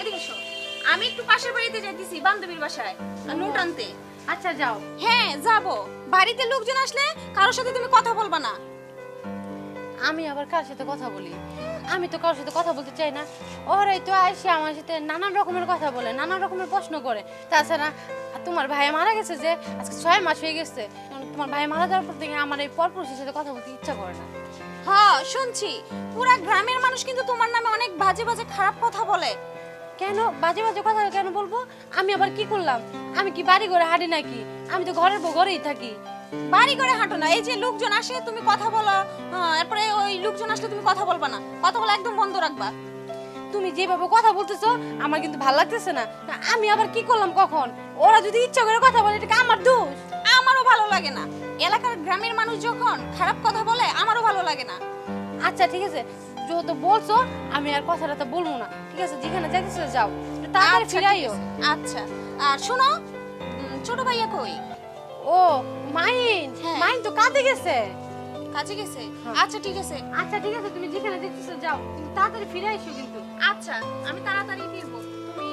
এদিকে আমি একটু পাশের বাড়িতে যাইতেছি বান্ধবীর বাসায়। নোট আনতে আচ্ছা যাও। হ্যাঁ যাব। বাড়িতে লোকজন আসলে কারোর সাথে তুমি কথা বলবা না। আমি আবার কার সাথে কথা বলি? আমি তো কারোর সাথে কথা বলতে চাই না। ওরাই তো আইসে আমার সাথে নানান রকমের কথা বলে নানান রকমের প্রশ্ন করে। তাছাড়া তোমার ভাই মারা গেছে যে আজকে ছয় মাস হয়ে গেছে। তোমার ভাই মারা যাওয়ার পর থেকে আমার এই পরপুরুষের সাথে কথা বলতে ইচ্ছা করে না। হ্যাঁ শুনছি। পুরা গ্রামের মানুষ কিন্তু তোমার নামে অনেক বাজে বাজে খারাপ কথা বলে। কেন? বাজে বাজে কথা কেন বলব? আমি আবার কি করলাম? আমি কি বাড়ি ঘরে হাঁটি নাকি? আমি তো ঘরের বউ ঘরেই থাকি। বাড়ি করে হাঁটো না। এই যে লোকজন আসে তুমি কথা বলো। হ্যাঁ এরপরে ওই লোকজন আসলে তুমি কথা বলবা না। কথা বলা একদম বন্ধ রাখবা। তুমি যেভাবে কথা বলতেছো আমার কিন্তু ভালো লাগতেছে না। আমি আবার কি করলাম কখন? ওরা যদি ইচ্ছা করে কথা বলে এটা কি আমার দোষ? আমারও ভালো লাগে না। এলাকার গ্রামের মানুষ যখন খারাপ কথা বলে আমারও ভালো লাগে না। আচ্ছা ঠিক আছে। যেহেতু বলছো আমি আর কথাটা তো বলব না। ঠিক আছে যেখানে যাইতেছো যাও। তাড়াতাড়ি আচ্ছা, ফিরে আইও। আচ্ছা। আর শোনো ছোট ভাইয়া কই? ও মাইন। হ্যাঁ। মাইন তো কাঁদে গেছে। কাজে গেছে? হ্যাঁ। আচ্ছা ঠিক আছে। আচ্ছা ঠিক আছে তুমি যেখানে দেখতেছো যাও। তুমি তাড়াতাড়ি ফিরে আইসো কিন্তু। আচ্ছা আমি তাড়াতাড়ি ফিরবো। তুমি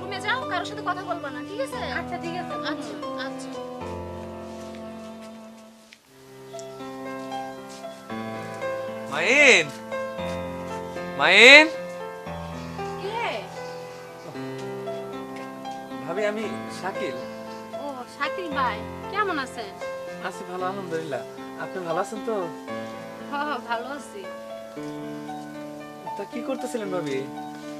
রুমে যাও কারোর সাথে কথা বলবা না ঠিক আছে? আচ্ছা ঠিক আছে আচ্ছা। মাইন কে? ভাবি আমি শাকিল। ও শাকিল ভাই কেমন আছেন? আছি ভালো আলহামদুলিল্লাহ। আপনি ভালো আছেন তো? ভালো আছি। তা কি করতেছিলেন ভাবি?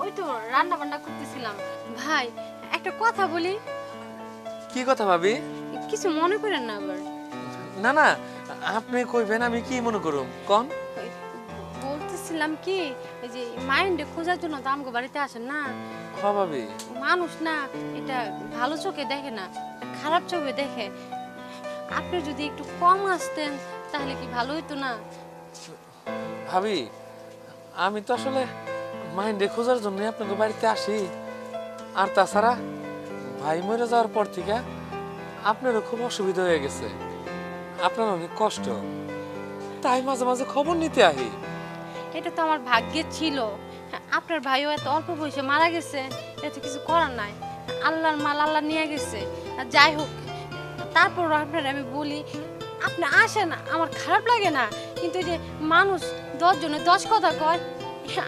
ওই তো রান্না বান্না করতেছিলাম। ভাই একটা কথা বলি। কি কথা ভাবি? কিছু মনে করেন না আবার। না না আপনি কইবেন আমি কি মনে করুম? কন? ওই বলতেছিলাম কি এই যে মাইন্ডে খোঁজার জন্য তো আমাকে বাড়িতে আসেন না। ভাবি মানুষ না এটা ভালো চোখে দেখে না খারাপ চোখে দেখে। আপনি যদি একটু কম আসতেন তাহলে কি ভালো হতো না? ভাবি আমি তো আসলে মাইন্ডে খোঁজার জন্য আপনাকে বাড়িতে আসি। আর তাছাড়া ভাই মরে যাওয়ার পর থেকে আপনারও খুব অসুবিধা হয়ে গেছে। আপনার অনেক কষ্ট। তাই মাঝে মাঝে খবর নিতে আহি এটা তো আমার ভাগ্যে ছিল। আপনার ভাইও এত অল্প বয়সে মারা গেছে এটা কিছু করার নাই। আল্লাহর মাল আল্লাহ নিয়ে গেছে। যাই হোক তারপর আপনার আমি বলি, আপনি আসেন, আমার খারাপ লাগে না। কিন্তু যে মানুষ দশ জনে দশ কথা কয়,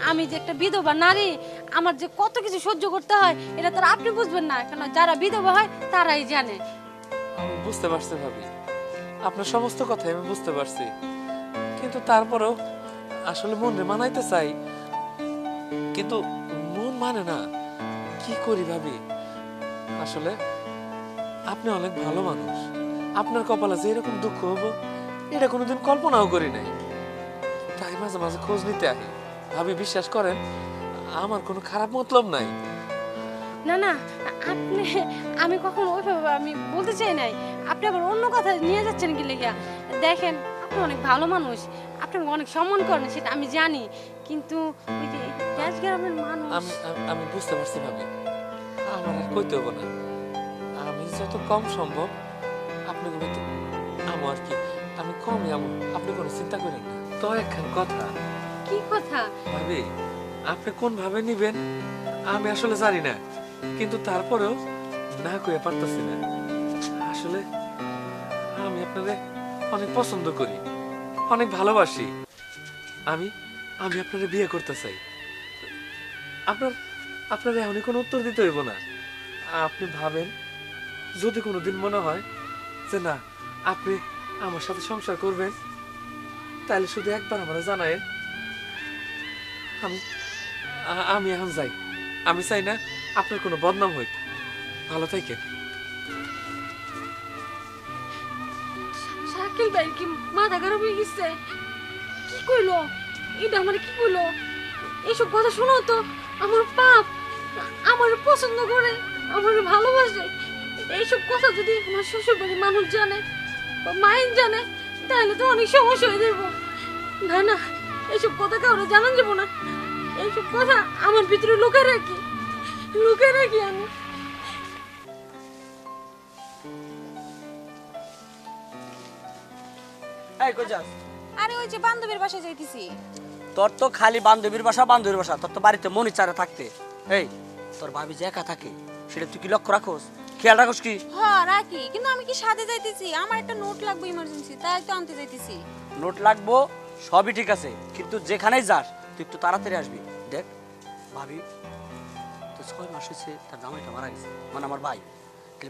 আমি যে একটা বিধবা নারী, আমার যে কত কিছু সহ্য করতে হয়, এটা তারা আপনি বুঝবেন না। কেন যারা বিধবা হয়, তারাই জানে। আমি বুঝতে পারছি ভাবি। আপনার সমস্ত কথা আমি বুঝতে পারছি। কিন্তু তারপরেও আসলে মনে মানাইতে চাই, কিন্তু মন মানে না, কি করি ভাবি? আসলে আপনি অনেক ভালো মানুষ। আপনার কপালে যে এরকম দুঃখ হব, এটা কোনোদিন কল্পনাও করি নাই। তাই মাঝে মাঝে খোঁজ নিতে আহি। ভাবি, বিশ্বাস করেন, আমার কোনো খারাপ মতলব নাই। না না, আপনি, আমি কখনো ওইভাবে আমি বলতে চাই নাই। আপনি আবার অন্য কথা নিয়ে যাচ্ছেন কি লেগিয়া? দেখেন, আপনি অনেক ভালো মানুষ। আপনি অনেক সম্মান করেন সেটা আমি জানি। কিন্তু ওই যে গ্যাস গ্রামের মানুষ আমি আমি- বুঝতে পারছি ভাবি। আমার আর কইতে হব না। আমি যত কম সম্ভব আপনাকে বলতে আমো আর কি আমি কমই আমো আপনি কোনো চিন্তা করেন না। তো একখান কথা। কি কথা? ভাবি আপনি কোন ভাবে নিবেন? আমি আসলে জানি না। কিন্তু তারপরেও না কয়ে পারতাছি না। আসলে আমি আপনারে অনেক পছন্দ করি। অনেক ভালোবাসি। আমি আমি আপনারে বিয়ে করতে চাই। আপনার আপনার এখনই কোনো উত্তর দিতে হইব না। আপনি ভাবেন, যদি কোনোদিন মনে হয় যে না, আপনি আমার সাথে সংসার করবেন, তাহলে শুধু একবার আমার জানায়েন। আমি আমি এখন যাই। আমি চাই না আপনার কোনো বদনাম হইক ভালো থাকেন। শাকিল ভাই কি মাথা খারাপ হয়ে গেছে? কি কইলো? এটা আমার কি কইলো? এইসব কথা শোনো তো, আমার পাপ আমার পছন্দ করে, আমার ভালোবাসে। এইসব কথা যদি আমার শ্বশুর বাড়ির মানুষ জানে বা মাইন জানে, তাহলে তো অনেক সমস্যা হয়ে যাব না না, এইসব কথা কাউরে জানান যাব না। এইসব কথা আমার ভিতরে লুকে রাখি লুকে রাখি আমি। এই কই যাস। আরে ওই যে বান্ধবীর বাসায় যাইতেছি। তোর তো খালি বান্ধবীর বাসা বান্ধবীর বাসা। তোর তো বাড়িতে মনি চারে থাকতে। এই তোর ভাবি যে একা থাকে সেটা তুই কি লক্ষ্য রাখোস? খেয়াল রাখোস কি? হ্যাঁ রাখি। কিন্তু আমি কি সাথে যাইতেছি? আমার একটা নোট লাগবে ইমার্জেন্সি তাই তো আনতে যাইতেছি। নোট লাগবো সবই ঠিক আছে। কিন্তু যেখানেই যাস তুই একটু তাড়াতাড়ি আসবি। দেখ ভাবি তো ছয় মাস হয়েছে তার জামাইটা মারা গেছে। মানে আমার ভাই।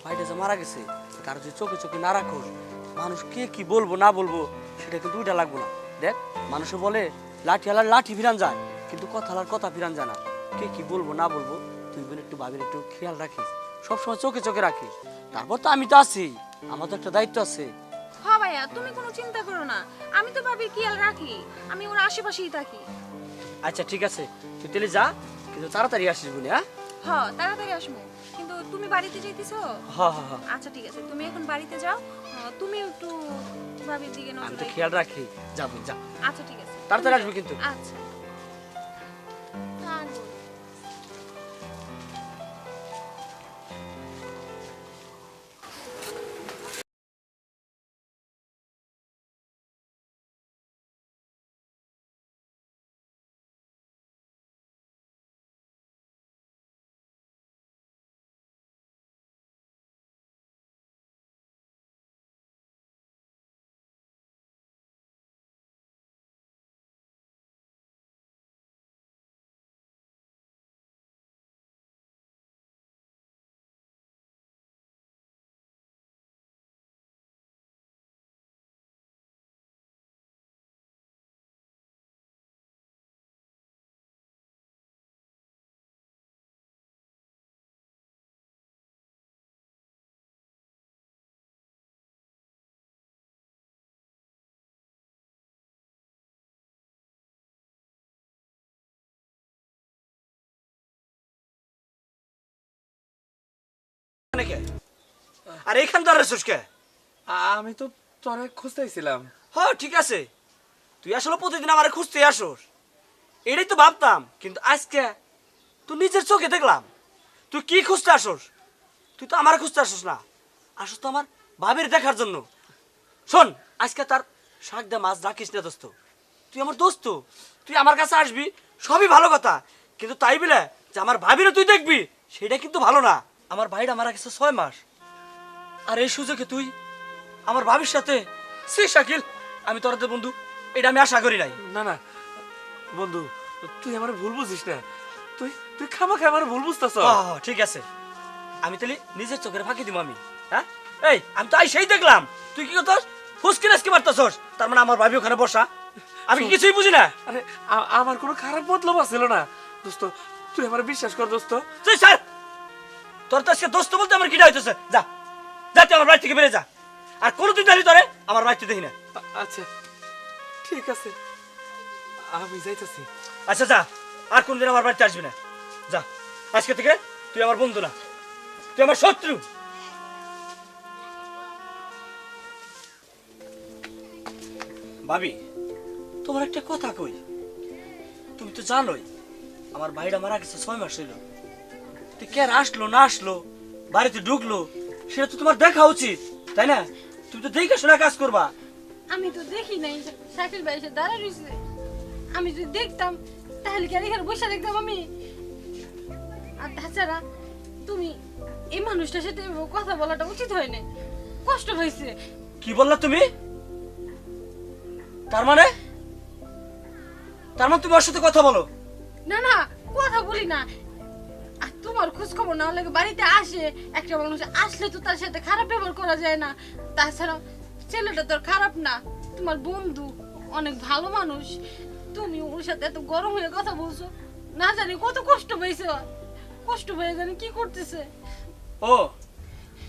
ভাইটা যে মারা গেছে তার যদি চোখে চোখে না রাখোস মানুষ কে কি বলব না বলব সেটা কিন্তু দুইটা লাগবো না। দেখ মানুষে বলে লাঠি হালার লাঠি ফিরান যায় কিন্তু কথা হালার কথা ফিরান যায় না। কে কি বলব না বলব তুই বোন একটু ভাবির একটু খেয়াল রাখিস। সবসময় চোখে চোখে রাখিস। তারপর তো আমি তো আছি আমার তো একটা দায়িত্ব আছে। হ্যাঁ ভাইয়া তুমি কোনো চিন্তা করো না। আমি তো খেয়াল রাখি আমি ওর আশেপাশেই থাকি। আচ্ছা ঠিক আছে। তুই তাহলে যা কিন্তু তাড়াতাড়ি আসিস বলে হ্যাঁ? হ্যাঁ তাড়াতাড়ি আসব। কিন্তু তুমি বাড়িতে যাইতেছো? হ্যাঁ হ্যাঁ আচ্ছা ঠিক আছে। তুমি এখন বাড়িতে যাও তুমি একটু ভাবির দিকে আমি তো রেখো। খেয়াল রাখি। যাব যা আচ্ছা ঠিক আছে। তাড়াতাড়ি আসবি কিন্তু। আচ্ছা। নাকি আর এইখান রেসুস কে? আমি তো তোরে খুঁজতেছিলাম হ্যাঁ ঠিক আছে। তুই আসলে প্রতিদিন আমারে খুঁজতে আসোস। এটাই তো ভাবতাম কিন্তু আজকে তুই নিজের চোখে দেখলাম। তুই কি খুঁজতে আসোস? তুই তো আমার খুঁজতে আসোস না। আসোস তো আমার ভাবের দেখার জন্য। শোন আজকে তার শাক দে মাছ রাখিস না দোস্ত। তুই আমার দোস্ত। তুই আমার কাছে আসবি সবই ভালো কথা। কিন্তু তাই বলে যে আমার ভাবিরে তুই দেখবি সেটা কিন্তু ভালো না। আমার ভাইটা মারা গেছে ছয় মাস। আর এই সুযোগে তুই আমার ভাবির সাথে সে শাকিল আমি তোর বন্ধু এটা আমি আশা করি নাই। না না বন্ধু তুই আমার ভুল বুঝিস না। তুই তুই খামা খাই আমার ভুল বুঝতেছ। ঠিক আছে। আমি তাহলে নিজের চোখের ফাঁকি দিব আমি হ্যাঁ? এই আমি তো আই সেই দেখলাম। তুই কি করতস? ফুসকি নাসকি মারতেছস? তার মানে আমার ভাবি ওখানে বসা। আমি কি কিছুই বুঝি না। আরে আমার কোনো খারাপ মতলব ছিল না। দোস্ত তুই আমার বিশ্বাস কর দোস্ত। তুই স্যার তোর তো আজকে দোস্ত বলতে আমার কিটা হইতেছে। যা যা তুই আমার বাড়ি থেকে বেড়ে যা। আর কোনোদিন দাঁড়িয়ে তোরে আমার বাড়িতে দেখি না। আচ্ছা ঠিক আছে। আমি যাইতেছি। আচ্ছা যা আর কোনদিন আমার বাড়িতে আসবি না। যা আজকে থেকে তুই আমার বন্ধু না। তুই আমার শত্রু। ভাবি তোমার একটা কথা কই? তুমি তো জানোই আমার ভাইটা মারা গেছে ছয় মাস হইল। তুই কে আসলো না আসলো? বাড়িতে ঢুকলো? সেটা তো তোমার দেখা উচিত তাই না? তুমি তো দেখে শোনা কাজ করবা। আমি তো দেখি নাই শাকিল ভাই এসে দাঁড়া রয়েছে আমি যদি দেখতাম তাহলে কি আর এখানে বসে দেখতাম আমি? আর তাছাড়া তুমি এই মানুষটার সাথে কথা বলাটা উচিত হয় না কষ্ট হয়েছে। কি বললা তুমি? তার মানে? তার মানে তুমি ওর সাথে কথা বলো। না না কথা বলি না। আর তোমার খোঁজ খবর না লাগে বাড়িতে আসে। একটা মানুষ আসলে তো তার সাথে খারাপ ব্যবহার করা যায় না। তাছাড়া ছেলেটা তোর খারাপ না। তোমার বন্ধু অনেক ভালো মানুষ। তুমি ওর সাথে এত গরম হয়ে কথা বলছো। না জানি কত কষ্ট পেয়েছে কষ্ট পেয়ে জানি কি করতেছে। ও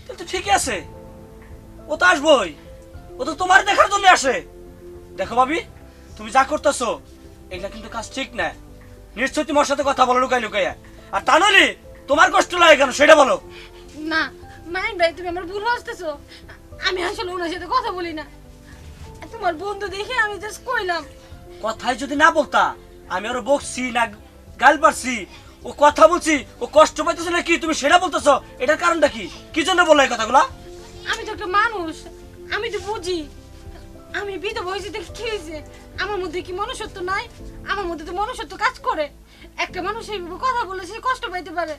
তাহলে তো ঠিকই আছে। ও তো আসবোই। ও তো তোমার দেখার জন্য আসে। দেখো ভাবি, তুমি যা করতেছো এটা কিন্তু কাজ ঠিক না। নিশ্চয় তোমার সাথে কথা বলো লুকাই লুকাই আর তা নইলে তোমার কষ্ট লাগে কেন? সেটা বলো। না মাইন ভাই তুমি আমার ভুল আসতেছো আমি আসলে ওনার সাথে কথা বলি না। তোমার বন্ধু দেখে আমি জাস্ট কইলাম। কথাই যদি না বলতা আমি ওর বকছি না গাল পারছি ও কথা বলছি ও কষ্ট পাইতেছে না কি তুমি সেটা বলতেছো এটার কারণটা কি? কি জন্য বলল এই কথাগুলা? আমি তো একটা মানুষ আমি তো বুঝি। আমি বিধবা হয়েছি দেখে কি হয়েছে? আমার মধ্যে কি মনুষ্যত্ব নাই? আমার মধ্যে তো মনুষ্যত্ব কাজ করে। একটা মানুষ এইভাবে কথা বলে সে কষ্ট পাইতে পারে।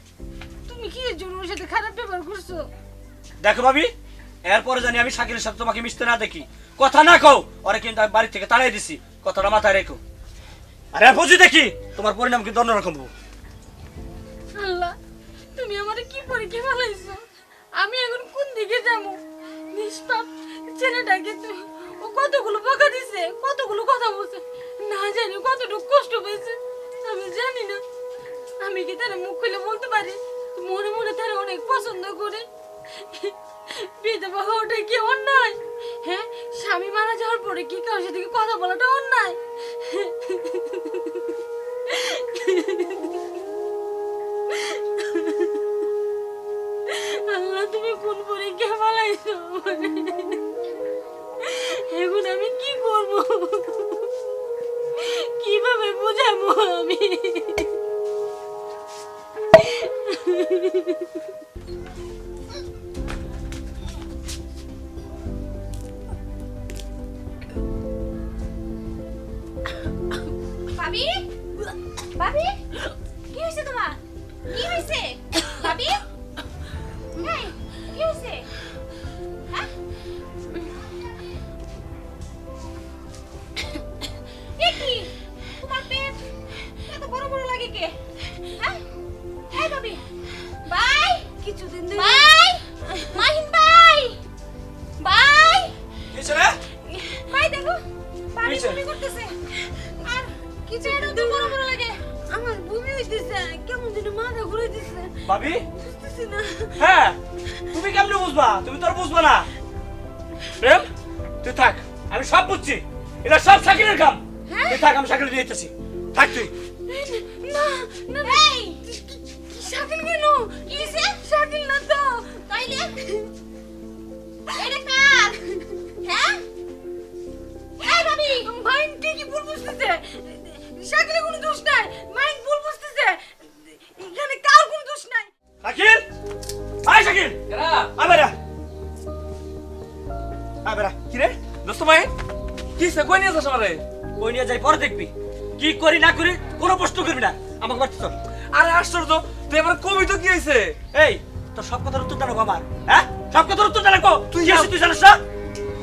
তুমি কি এর জন্য ওর সাথে খারাপ ব্যবহার করছ? দেখো ভাবি এরপরে জানি আমি শাকিলের সাথে তোমাকে মিশতে না দেখি। কথা না কও ওরে কিন্তু আমি বাড়ি থেকে তাড়াই দিছি। কথাটা মাথায় রেখো। আরে বুঝি দেখি তোমার পরিণাম কিন্তু অন্যরকম হব। আল্লাহ তুমি আমারে কি পরীক্ষা ফেলাইছো আমি এখন কোন দিকে যাব? নিষ্পাপ ছেলেটাকে ও কতগুলো বকা দিছে কতগুলো কথা বলছে না জানি কতটুকু কষ্ট পেয়েছে আমি জানি না। আমি কি তারা মুখ খুলে বলতে পারি? মনে মনে তারা অনেক পছন্দ করে। বিধবা হওয়াটা কি অন্যায়? হ্যাঁ স্বামী মারা যাওয়ার পরে কি কারোর সাথে কথা বলাটা অন্যায়? কি হয়েছে হ্যাঁ তুমি কেমনে বুঝবা? তুমি তো আর বুঝবা না। প্রেম তুই থাক আমি সব বুঝছি। এটা সব শাকিলের কাম। তুই থাক আমি শাকিল নিয়ে যেতেছি থাক তুই। না না এই! শাকিল কেন কিসে শাকিল না তো? তাইলে? এটা কার? হ্যাঁ? এই ভাবি! মাইন ঠিকই ভুল বুঝতেছে। শাকিলে কোনো দোষ নাই। মাইন ভুল বুঝতেছে। এখানে কার কোনো দোষ নাই? শাকিল! আয় শাকিল! আয় বেরা আয় বেরা কি রে? দোস্ত ভাই কি সে কই নিয়ে যাস আমারে? ওই নিয়ে যাই পরে দেখবি। কি করি না করি কোনো প্রশ্ন করবি না। আমাকে বাড়তে চল। আরে আশ্চর্য তুই আমার কবি তো কি হয়েছে এই তোর সব কথার উত্তর জানো আমার। হ্যাঁ? সব কথার উত্তর জানো তুই। আসি তুই জানিস না?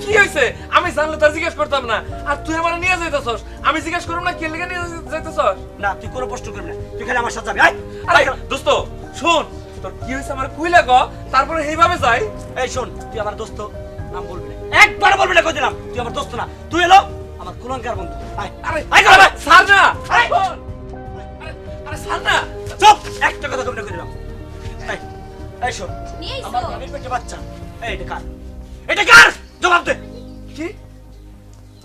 কি হয়েছে আমি জানলে তার জিজ্ঞেস করতাম না। আর তুই আমার নিয়ে যাইতেছস। আমি জিজ্ঞেস করব না কে লেগে নিয়ে যাইতেছস। না তুই কোনো প্রশ্ন করবি না। তুই খালি আমার সাথে যাবি আয়। আরে দোস্ত শোন। তোর কি হয়েছে আমার কুইলা গ? তারপরে এইভাবে যাই এই শোন তুই আমার দোস্ত নাম বলবি না। একবার বলবি না কই দিলাম তুই আমার দোস্ত না। তুই এলো আমার কুলঙ্কার বন্ধু। আয় আরে আয় করে ভাই না। আরে। আরে না। চুপ। একটা কথা না কই দিলাম এই শোন আমার ভাবির পেটে বাচ্চা। এই এটা কার? এটা কার? জবাব দে। কি?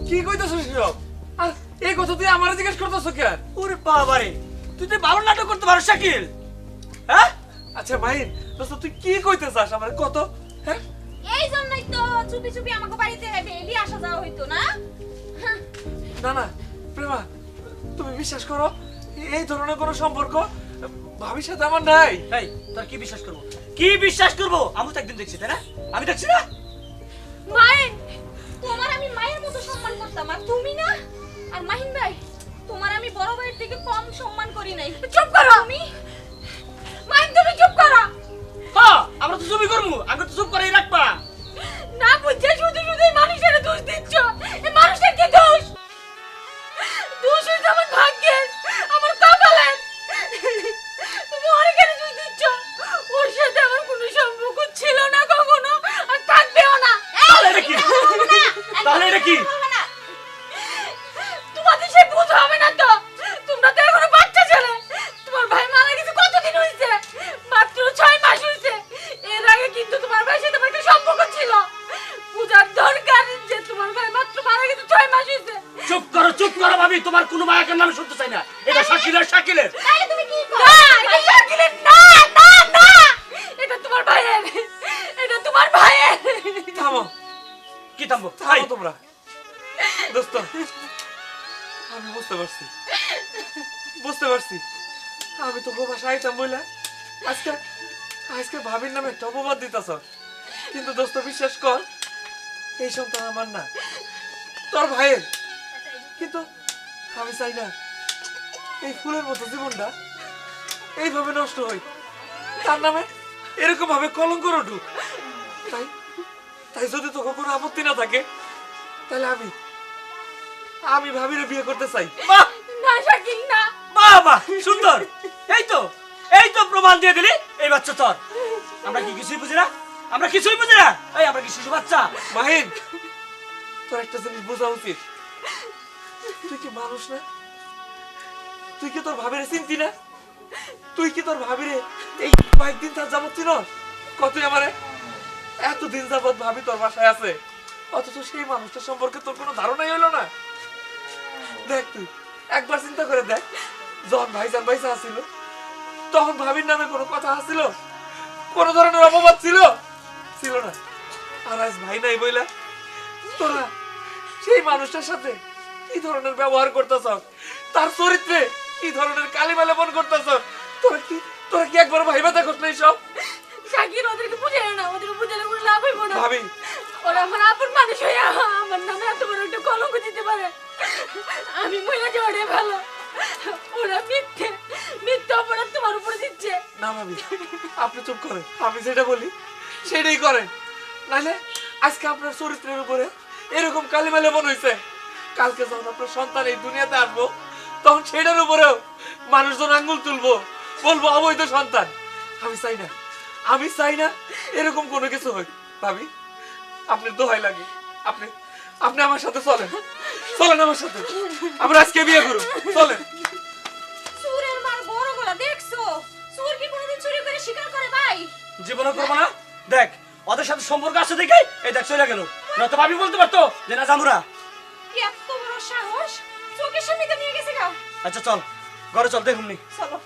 কি কইতেছস সব আর এই কথা তুই আমারে জিজ্ঞেস করতেছ কেন? ওরে বাবারে তুই তো ভালো নাটক করতে পারো শাকিল। হ্যাঁ? আচ্ছা ভাই দোস্ত তুই কি কইতে চাস আমার? কত? হ্যাঁ? এই জন্যই তো চুপি চুপি আমাকে বাড়িতে ডেইলি আসা যাওয়া হইতো না। হ্যাঁ, না না প্রেমা তুমি বিশ্বাস করো এই ধরনের কোনো সম্পর্ক ভাবির সাথে আমার নাই। এই তোর কি বিশ্বাস করব? কি বিশ্বাস করব? আমি তো একদিন দেখছি তাই না? আমি দেখছি না? মায়ের তোমার আমি মায়ের মতো সম্মান করতাম আর তুমি না? আর মাহিন ভাই তোমার আমি বড় ভাইয়ের থেকে কম সম্মান করি নাই। চুপ করো! আমি আমরা তো চুপই করব আগে তো চুপ করেই রাখবা। কি থামবো থামো তোমরা। দোস্ত আমি বুঝতে পারছি। বুঝতে পারছি। আমি তো বাসা আইতাম বইলা আজকে আজকে ভাবির নামে একটা অপবাদ দিতেছ। কিন্তু দোস্ত বিশ্বাস কর এই সন্তান আমার না। তোর ভাইয়ের। কিন্তু আমি চাই না এই ফুলের মতো জীবনটা এইভাবে নষ্ট হয়। তার নামে এরকম ভাবে কলঙ্ক উঠুক তাই তাই যদি তোকে কোনো আপত্তি না থাকে তাহলে আমি আমি ভাবিরে বিয়ে করতে চাই। বাহ! না শাকিল না। বাহ বাহ সুন্দর। এই তো এই তো প্রমাণ দিয়ে দিলি। এই বাচ্চা তোর। আমরা কি কিছুই বুঝি না? আমরা কিছুই বুঝি না? এই আমরা কি শিশু বাচ্চা? মাহিন তোর একটা জিনিস বোঝা উচিত। তুই কি মানুষ না? তুই কি তোর ভাবিরে চিনতি না? তুই কি তোর ভাবিরে এই কয়েকদিন তার যাবত চিনস কত আমারে এতদিন যাবত ভাবি তোর বাসায় আছে। অথচ সেই মানুষটা সম্পর্কে তোর কোনো ধারণাই হলো না। দেখ তুই, একবার চিন্তা করে দেখ, যখন ভাইজান ভাইসা আসিল, তখন ভাবির নামে কোনো কথা আসিল কোন ধরনের অপবাদ ছিল? ছিল না। আর আজ ভাই নাই বইলা, তোরা সেই মানুষটার সাথে কি ধরনের ব্যবহার করতেছ? তার চরিত্রে কি ধরনের কালিমা লেপন করতেছ? তোরা কি তোরা কি একবার ভাইবা দেখোস না সব? শাকিল ওদেরকে বুঝাই না ওদেরকে বুঝালে কোনো লাভ হইব না। ভাবি। ওরা আমার আপন মানুষ হয়ে আমার নামে এত বড় একটা কলঙ্ক দিতে পারে। আমি মহিলা যাওয়াটাই ভালো। ওরা মিথ্যে মিথ্যে অপরাধ তোমার উপরে দিচ্ছে। না ভাবি আপনি চুপ করেন। আমি যেটা বলি সেটাই করেন। নাহলে আজকে আপনার চরিত্রের উপরে এরকম কালিমা লেপন হয়েছে কালকে যখন আপনার সন্তান এই দুনিয়াতে আসব তখন সেটার উপরেও মানুষজন আঙ্গুল তুলবো বলব অবৈধ সন্তান। আমি চাই না আমি চাই না এরকম কোনো কিছু হোক ভাবি আপনার দোহাই লাগে আপনি আপনি আমার সাথে চলেন। চলেন আমার সাথে। আমরা আজকে বিয়ে করুন চলেন। সুরের মার বড় গলা দেখছ? সুর কি কোনোদিন চুরি করে শিকার করে ভাই? জীবনে করব না? দেখ ওদের সাথে সম্পর্ক আছে দেখে এই দেখ চলে গেল। না তো ভাবি বলতে পারতো যে না জামুরা। এত বড় সাহস? চোখের সামনে নিয়ে গেছে গা। আচ্ছা চল। ঘরে চল দেখুন চলো।